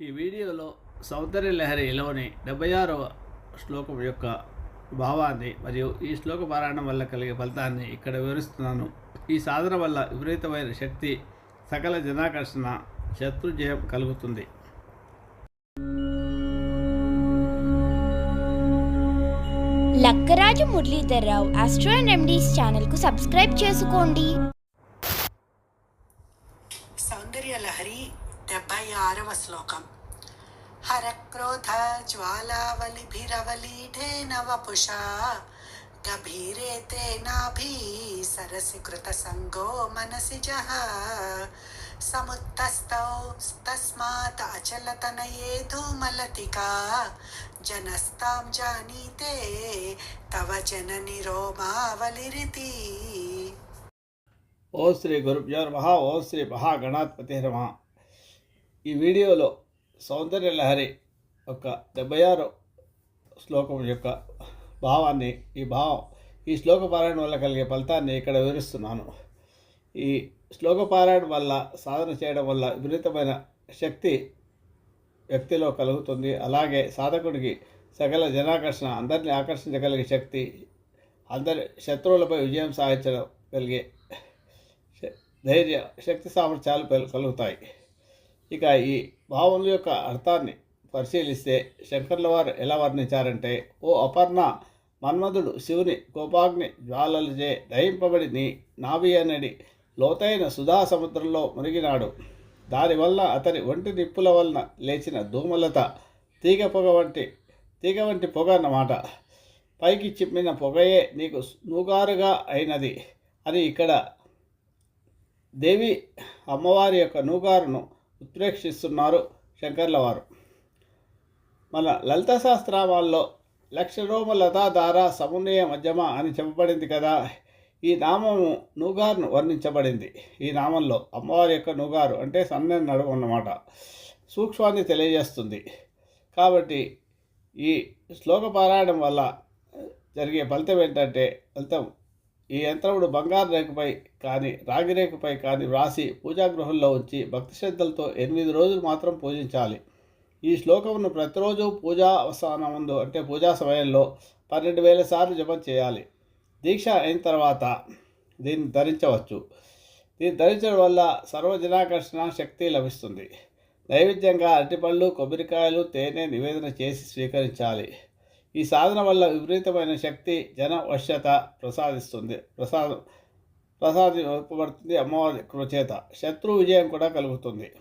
ఈ వీడియోలో సౌందర్య లహరిలోని డెబ్బై ఆరవ శ్లోకం యొక్క భావాన్ని మరియు ఈ శ్లోక పారాయణం వల్ల కలిగే ఫలితాన్ని ఇక్కడ వివరిస్తున్నాను. ఈ సాధన వల్ల విపరీతమైన శక్తి సకల జనాకర్షణ శత్రుజయం కలుగుతుంది. Lakkaraju Muralidharrao astro and remedies ఛానల్కు సబ్స్క్రైబ్ చేసుకోండి. సౌందర్యలహరి డెబ్బై ఆరవ శ్లోకం హరక్రోధ జ్వాలావలిభిరవలీఢేన వపుషా గభీరే తేనాభి సరసి కృత సంగో మనసి జహ సముత్తస్థౌ తస్మాత్ అచలతనయే ధూమలతికా జనస్తాం జానీతే తవ జనని రోమావలిరితి ఓ శ్రీ గురుభ్యో మహా ఓ శ్రీ మహాగణాధిపతి నమ ఈ వీడియోలో సౌందర్య లహరి యొక్క డెబ్బై ఆరు శ్లోకం యొక్క భావాన్ని ఈ భావం ఈ శ్లోక పారాయణ వల్ల కలిగే ఫలితాన్ని ఇక్కడ వివరిస్తున్నాను. ఈ శ్లోక పారాయణ వల్ల సాధన చేయడం వల్ల విపరీతమైన శక్తి వ్యక్తిలో కలుగుతుంది. అలాగే సాధకుడికి సకల జనాకర్షణ అందరినీ ఆకర్షించగలిగే శక్తి అందరి శత్రువులపై విజయం సాధించడం కలిగే ధైర్య శక్తి సామర్థ్యాలు కలుగుతాయి. ఇక ఈ భావముల యొక్క అర్థాన్ని పరిశీలిస్తే శంకర్ల వారు ఎలా వర్ణించారంటే ఓ అపర్ణ మన్మధుడు శివుని కోపాగ్ని జ్వాలలచే దయింపబడిని నాభి అనేది లోతైన సుధా సముద్రంలో మునిగినాడు. దానివల్ల అతని ఒంటి నిప్పుల వలన లేచిన ధూమలత తీగ పొగ వంటి తీగ వంటి పొగ అన్నమాట. పైకి చిమ్మిన పొగయే నీకు నూగారుగా అయినది అని ఇక్కడ దేవి అమ్మవారి యొక్క నూగారును ఉత్ప్రేక్షిస్తున్నారు శంకర్ల వారు మన లలిత శాస్త్రామాల్లో లక్షరోమ లతాధార సమున్నయ మధ్యమ అని చెప్పబడింది కదా. ఈ నామము నూగారును వర్ణించబడింది. ఈ నామంలో అమ్మవారి యొక్క నూగారు అంటే సన్న నడుము అన్నమాట. సూక్ష్మాన్ని తెలియజేస్తుంది. కాబట్టి ఈ శ్లోక పారాయణం వల్ల జరిగే ఫలితం ఏంటంటే ఫలితం ఈ యంత్రముడు బంగారు రేఖపై కానీ రాగి రేఖపై కానీ వ్రాసి పూజాగృహంలో ఉంచి భక్తి శ్రద్ధలతో ఎనిమిది రోజులు మాత్రం పూజించాలి. ఈ శ్లోకమును ప్రతిరోజు పూజా అవసానముందు అంటే పూజా సమయంలో పన్నెండు వేల సార్లు జపం చేయాలి. దీక్ష అయిన తర్వాత దీన్ని ధరించవచ్చు. దీన్ని ధరించడం వల్ల సర్వజనాకర్షణ శక్తి లభిస్తుంది. నైవేద్యంగా అరటిపళ్ళు కొబ్బరికాయలు తేనె నివేదన చేసి స్వీకరించాలి. ఈ సాధన వల్ల విపరీతమైన శక్తి జన వశ్యత ప్రసాదిస్తుంది. ప్రసాదం ప్రసాదింపబడుతుంది అమ్మవారి కృచేత. శత్రు విజయం కూడా కలుగుతుంది.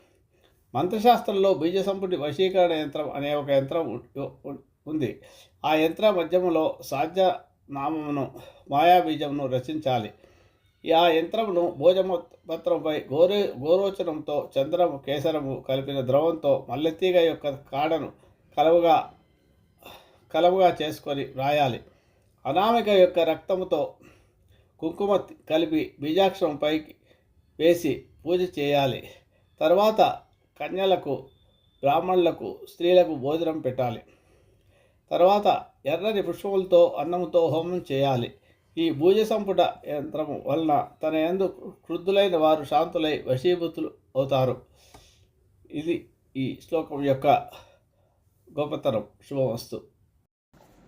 మంత్రశాస్త్రంలో బీజ సంపుటి వశీకరణ యంత్రం అనే ఒక యంత్రం ఉంది. ఆ యంత్ర మధ్యములో సాధ్య నామమును మాయాబీజమును రచించాలి. ఈ ఆ యంత్రమును భోజమ పత్రంపై గోరే గోరోచనంతో చంద్రము కేసరము కలిపిన ద్రవంతో మల్లెతీగ యొక్క కాడను కలవుగా కలవుగా చేసుకొని వ్రాయాలి అనామిక యొక్క రక్తముతో కుంకుమ కలిపి బీజాక్షరంపై వేసి పూజ చేయాలి. తర్వాత కన్యలకు బ్రాహ్మణులకు స్త్రీలకు భోజనం పెట్టాలి. తర్వాత ఎర్రని పుష్పములతో అన్నముతో హోమం చేయాలి. ఈ భూజ సంపుట యంత్రము వలన తన ఎందు క్రుద్ధులైన వారు శాంతులై వశీభూతులు అవుతారు. ఇది ఈ శ్లోకం యొక్క గొప్పతనం శుభమస్తు.